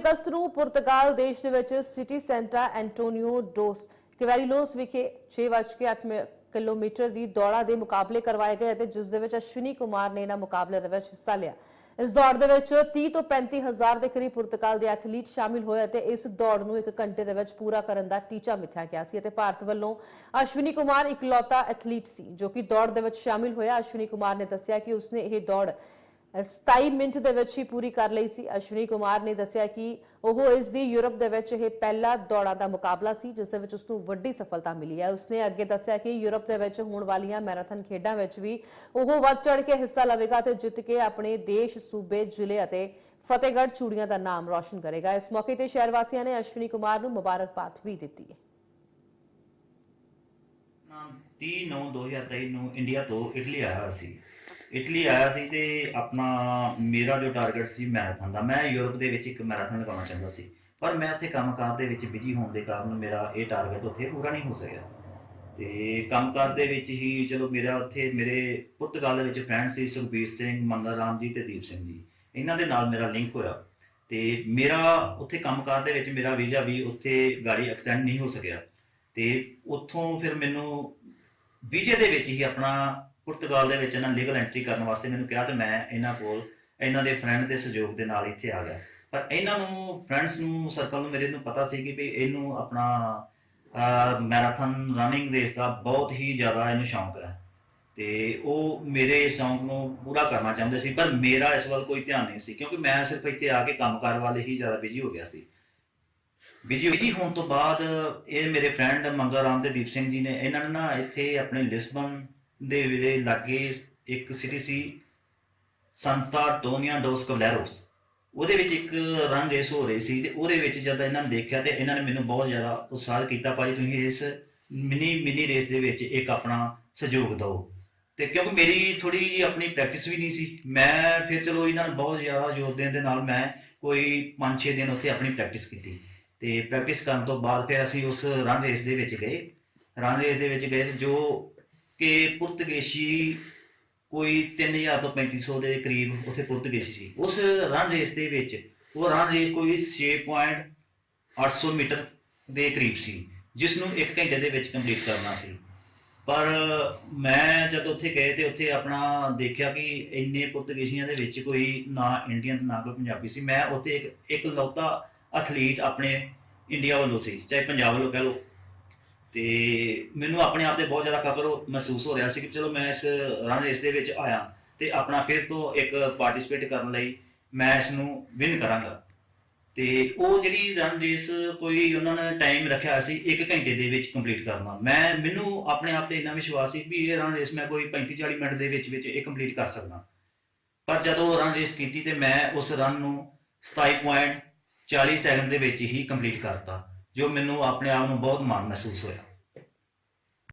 ਅਗਸਤ ਨੂੰ ਪੁਰਤਗਾਲ ਦੇਸ਼ ਦੇ ਵਿੱਚ city Santa Antonio dos Cavaleiros ਵਿਖੇ 6:08 ਕਿਲੋਮੀਟਰ ਦੀ ਦੌੜਾ ਦੇ ਮੁਕਾਬਲੇ ਕਰਵਾਏ ਗਏ ਅਤੇ ਜਿਸ ਦੇ ਵਿੱਚ ਅਸ਼ਵਨੀ ਕੁਮਾਰ ਨੇ ਇਹਨਾਂ ਮੁਕਾਬਲੇ ਦੇ ਵਿੱਚ ਹਿੱਸਾ ਲਿਆ। ਇਸ ਦੌੜ ਦੇ ਵਿੱਚ 30 ਤੋਂ 35 ਹਜ਼ਾਰ ਦੇ ਕਰੀਬ ਪੁਰਤਗਾਲ ਦੇ ਐਥਲੀਟ ਸ਼ਾਮਿਲ ਹੋਏ ਅਤੇ ਇਸ ਦੌੜ ਨੂੰ ਇੱਕ ਘੰਟੇ ਦੇ ਵਿੱਚ ਪੂਰਾ ਕਰਨ ਦਾ ਟੀਚਾ ਮਿੱਥਿਆ ਗਿਆ ਸੀ ਅਤੇ ਭਾਰਤ ਵੱਲੋਂ ਅਸ਼ਵਨੀ ਕੁਮਾਰ ਇਕਲੌਤਾ ਐਥਲੀਟ ਸੀ, ਜੋ ਕਿ ਦੌੜ ਦੇ ਵਿੱਚ ਸ਼ਾਮਿਲ ਹੋਇਆ। ਅਸ਼ਵਨੀ ਕੁਮਾਰ ਨੇ ਦੱਸਿਆ ਕਿ ਉਸਨੇ ਇਹ ਦੌੜ 27 ਮਿੰਟ ਦੇ ਵਿੱਚ ਹੀ ਪੂਰੀ ਕਰ ਲਈ ਸੀ। ਅਸ਼ਵਨੀ ਕੁਮਾਰ ਨੇ ਦੱਸਿਆ ਕਿ ਉਹ ਇਸ ਦੀ ਯੂਰਪ ਦੇ ਵਿੱਚ ਇਹ ਪਹਿਲਾ ਦੌੜਾਂ ਦਾ ਮੁਕਾਬਲਾ ਸੀ, ਜਿਸ ਦੇ ਵਿੱਚ ਉਸ ਨੂੰ ਵੱਡੀ ਸਫਲਤਾ ਮਿਲੀ ਹੈ। ਉਸਨੇ ਅੱਗੇ ਦੱਸਿਆ ਕਿ ਯੂਰਪ ਦੇ ਵਿੱਚ ਹੋਣ ਵਾਲੀਆਂ ਮੈਰਾਥਨ ਖੇਡਾਂ ਵਿੱਚ ਵੀ ਉਹ ਵੱਧ ਚੜ ਕੇ ਹਿੱਸਾ ਲਵੇਗਾ ਤੇ ਜਿੱਤ ਕੇ ਆਪਣੇ ਦੇਸ਼, ਸੂਬੇ, ਜ਼ਿਲ੍ਹੇ ਅਤੇ ਫਤਿਹਗੜ੍ਹ ਚੂੜੀਆਂ ਦਾ ਨਾਮ ਰੌਸ਼ਨ ਕਰੇਗਾ। ਇਸ ਮੌਕੇ ਤੇ ਸ਼ਹਿਰ ਵਾਸੀਆਂ ਨੇ ਅਸ਼ਵਨੀ ਕੁਮਾਰ ਨੂੰ ਮੁਬਾਰਕਬਾਦ ਵੀ ਦਿੱਤੀ ਹੈ। ਨਾ 30 9 2023 ਨੂੰ ਇੰਡੀਆ ਤੋਂ ਇਟਲੀ ਆਇਆ ਸੀ। ਇਟਲੀ ਆਇਆ ਸੀ ਤੇ ਆਪਣਾ ਮੇਰਾ ਜੋ ਟਾਰਗੇਟ ਸੀ ਮੈਰਾਥਨ ਦਾ, ਮੈਂ ਯੂਰਪ ਦੇ ਵਿੱਚ ਇੱਕ ਮੈਰਾਥਨ ਲਗਾਉਣਾ ਚਾਹੁੰਦਾ ਸੀ। ਪਰ ਮੈਂ ਉੱਥੇ ਕੰਮਕਾਰ ਦੇ ਵਿੱਚ ਬਿਜ਼ੀ ਹੋਣ ਦੇ ਕਾਰਨ ਮੇਰਾ ਇਹ ਟਾਰਗੇਟ ਉੱਥੇ ਪੂਰਾ ਨਹੀਂ ਹੋ ਸਕਿਆ। ਤੇ ਕੰਮਕਾਰ ਦੇ ਵਿੱਚ ਹੀ ਚਲੋ ਮੇਰਾ ਉੱਥੇ, ਮੇਰੇ ਪੁਰਤਗਾਲ ਦੇ ਵਿੱਚ ਫਰੈਂਡ ਸੀ ਸੁਖਬੀਰ ਸਿੰਘ, ਮੰਗਲ ਰਾਮ ਜੀ ਤੇ ਦੀਪ ਸਿੰਘ ਜੀ। ਇਹਨਾਂ ਦੇ ਨਾਲ ਮੇਰਾ ਲਿੰਕ ਹੋਇਆ। ਤੇ ਮੇਰਾ ਉੱਥੇ ਕੰਮਕਾਰ ਦੇ ਵਿੱਚ ਮੇਰਾ ਵੀਜ਼ਾ ਵੀ ਉੱਥੇ ਗਾੜੀ ਐਕਸਟੈਂਡ ਨਹੀਂ ਹੋ ਸਕਿਆ। ਤੇ ਉੱਥੋਂ ਫਿਰ ਮੈਨੂੰ ਵੀਜ਼ੇ ਦੇ ਵਿੱਚ ਹੀ ਆਪਣਾ ਪੁਰਤਗਾਲ ਦੇ ਵਿੱਚ ਇਹਨਾਂ ਲੀਗਲ ਐਂਟਰੀ ਕਰਨ ਵਾਸਤੇ ਮੈਨੂੰ ਕਿਹਾ ਤੇ ਮੈਂ ਇਹਨਾਂ ਕੋਲ, ਇਹਨਾਂ ਦੇ ਫਰੈਂਡ ਦੇ ਸਹਿਯੋਗ ਦੇ ਨਾਲ ਇੱਥੇ ਆ ਗਿਆ। ਪਰ ਇਹਨਾਂ ਨੂੰ ਫਰੈਂਡਸ ਨੂੰ ਸਰਕਲ ਨੂੰ ਮੇਰੇ ਨੂੰ ਪਤਾ ਸੀ ਕਿ ਵੀ ਇਹਨੂੰ ਆਪਣਾ ਮੈਰਾਥਨ ਰਨਿੰਗ ਰੇਸ ਦਾ ਬਹੁਤ ਹੀ ਜ਼ਿਆਦਾ ਇਹਨੂੰ ਸ਼ੌਂਕ ਹੈ। ਤੇ ਉਹ ਮੇਰੇ ਸ਼ੌਂਕ ਨੂੰ ਪੂਰਾ ਕਰਨਾ ਚਾਹੁੰਦੇ ਸੀ, ਪਰ ਮੇਰਾ ਇਸ ਵੱਲ ਕੋਈ ਧਿਆਨ ਨਹੀਂ ਸੀ, ਕਿਉਂਕਿ ਮੈਂ ਸਿਰਫ ਇੱਥੇ ਆ ਕੇ ਕੰਮਕਾਰ ਵਾਲੇ ਹੀ ਜ਼ਿਆਦਾ ਬਿਜ਼ੀ ਹੋ ਗਿਆ ਸੀ। ਬਿਜ਼ੀ ਬਿਜ਼ੀ ਹੋਣ ਤੋਂ ਬਾਅਦ ਇਹ ਮੇਰੇ ਫਰੈਂਡ ਮੰਗਲ ਰਾਮ ਤੇ ਦੀਪ ਸਿੰਘ ਜੀ ਨੇ, ਇਹਨਾਂ ਨੇ ਨਾ ਇੱਥੇ ਆਪਣੇ ਲਿਸਬਨ ਦੇ ਜਿਹੜੇ ਲਾਗੇ ਇੱਕ ਸਿਟੀ ਸੀ, ਸੰਤਾ ਟੋਨੀਆ ਡੋਸ ਕਵਲੈਰੋਸ ਉਹਦੇ ਵਿੱਚ ਇੱਕ ਰਨ ਰੇਸ ਹੋ ਰਹੀ ਸੀ ਤੇ ਉਹਦੇ ਵਿੱਚ ਜਦ ਇਹਨਾਂ ਨੇ ਦੇਖਿਆ ਤੇ ਇਹਨਾਂ ਨੇ ਮੈਨੂੰ ਬਹੁਤ ਜ਼ਿਆਦਾ ਉਤਸ਼ਾਹ ਕੀਤਾ, ਭਾਜੀ ਤੁਸੀਂ ਇਸ ਮਿਨੀ ਮਿਨੀ ਰੇਸ ਦੇ ਵਿੱਚ ਇੱਕ ਆਪਣਾ ਸਹਿਯੋਗ ਦਿਓ। ਤੇ ਕਿਉਂਕਿ ਮੇਰੀ ਥੋੜੀ ਜਿਹੀ ਆਪਣੀ ਪ੍ਰੈਕਟਿਸ ਵੀ ਨਹੀਂ ਸੀ, ਮੈਂ ਫਿਰ ਚਲੋ ਇਹਨਾਂ ਨੂੰ ਬਹੁਤ ਜ਼ਿਆਦਾ ਜ਼ੋਰ ਦੇਣ ਦੇ ਨਾਲ ਮੈਂ ਕੋਈ 5-6 ਦਿਨ ਉੱਥੇ ਆਪਣੀ ਪ੍ਰੈਕਟਿਸ ਕੀਤੀ। ਤੇ ਪ੍ਰੈਕਟਿਸ ਕਰਨ ਤੋਂ ਬਾਅਦ ਫਿਰ ਅਸੀਂ ਉਸ ਰਨ ਰੇਸ ਦੇ ਵਿੱਚ ਗਏ। ਰਨ ਰੇਸ ਦੇ ਵਿੱਚ ਗਏ ਜੋ ਕਿ ਪੁਰਤਗੇਸ਼ੀ ਕੋਈ 3000 ਤੋਂ 3500 ਦੇ ਕਰੀਬ ਉੱਥੇ ਪੁਰਤਗੇਸ਼ੀ ਸੀ। ਉਸ ਰਨ ਰੇਸ ਦੇ ਵਿੱਚ ਉਹ ਰਨ ਰੇਸ ਕੋਈ 6.800 ਮੀਟਰ ਦੇ ਕਰੀਬ ਸੀ ਜਿਸ ਨੂੰ 1 ਘੰਟੇ ਦੇ ਵਿੱਚ ਕੰਪਲੀਟ ਕਰਨਾ ਸੀ। ਪਰ ਮੈਂ ਜਦ ਉੱਥੇ ਗਏ ਤੇ ਉੱਥੇ ਆਪਣਾ ਦੇਖਿਆ ਕਿ ਇੰਨੇ ਪੁਰਤਗੇਸ਼ੀਆਂ ਦੇ ਵਿੱਚ ਕੋਈ ਨਾ ਇੰਡੀਅਨ ਤੇ ਨਾ ਕੋਈ ਪੰਜਾਬੀ ਸੀ। ਮੈਂ ਉੱਥੇ ਇੱਕ ਇੱਕ ਲੌਤਾ ਐਥਲੀਟ ਆਪਣੇ ਇੰਡੀਆ ਵੱਲੋਂ ਸੀ, ਚਾਹੇ ਪੰਜਾਬ ਵੱਲੋਂ ਕਹਿ ਲਓ। ਤੇ ਮੈਨੂੰ ਆਪਣੇ ਆਪ ਤੇ ਬਹੁਤ ਜ਼ਿਆਦਾ ਫਖਰ ਮਹਿਸੂਸ ਹੋ ਰਿਹਾ ਸੀ ਕਿ ਚਲੋ ਮੈਂ ਇਸ ਰਨ ਰੇਸ ਦੇ ਵਿੱਚ ਆਇਆ ਤੇ ਆਪਣਾ ਫਿਰ ਤੋਂ ਇੱਕ ਪਾਰਟਿਸਿਪੇਟ ਕਰਨ ਲਈ ਮੈਂ ਇਸ ਨੂੰ ਵਿਨ ਕਰਾਂਗਾ। ਤੇ ਉਹ ਜਿਹੜੀ ਰਨ ਰੇਸ ਕੋਈ ਉਹਨਾਂ ਨੇ ਟਾਈਮ ਰੱਖਿਆ ਸੀ 1 ਘੰਟੇ ਦੇ ਵਿੱਚ ਕੰਪਲੀਟ ਕਰਨਾ। ਮੈਂ, ਮੈਨੂੰ ਆਪਣੇ ਆਪ ਤੇ ਇੰਨਾ ਵਿਸ਼ਵਾਸ ਸੀ ਵੀ ਇਹ ਰਨ ਰੇਸ ਮੈਂ ਕੋਈ 35 40 ਮਿੰਟ ਦੇ ਵਿੱਚ ਵਿੱਚ ਇਹ ਕੰਪਲੀਟ ਕਰ ਸਕਦਾ। ਪਰ ਜਦੋਂ ਰਨ ਰੇਸ ਕੀਤੀ ਤੇ ਮੈਂ ਉਸ ਰਨ ਨੂੰ 27.40 ਸੈਕਿੰਡ ਦੇ ਵਿੱਚ ਹੀ ਕੰਪਲੀਟ ਕਰਤਾ। ਜੋ ਮੈਨੂੰ ਆਪਣੇ ਆਪ ਨੂੰ ਬਹੁਤ ਮਾਣ ਮਹਿਸੂਸ ਹੋਇਆ।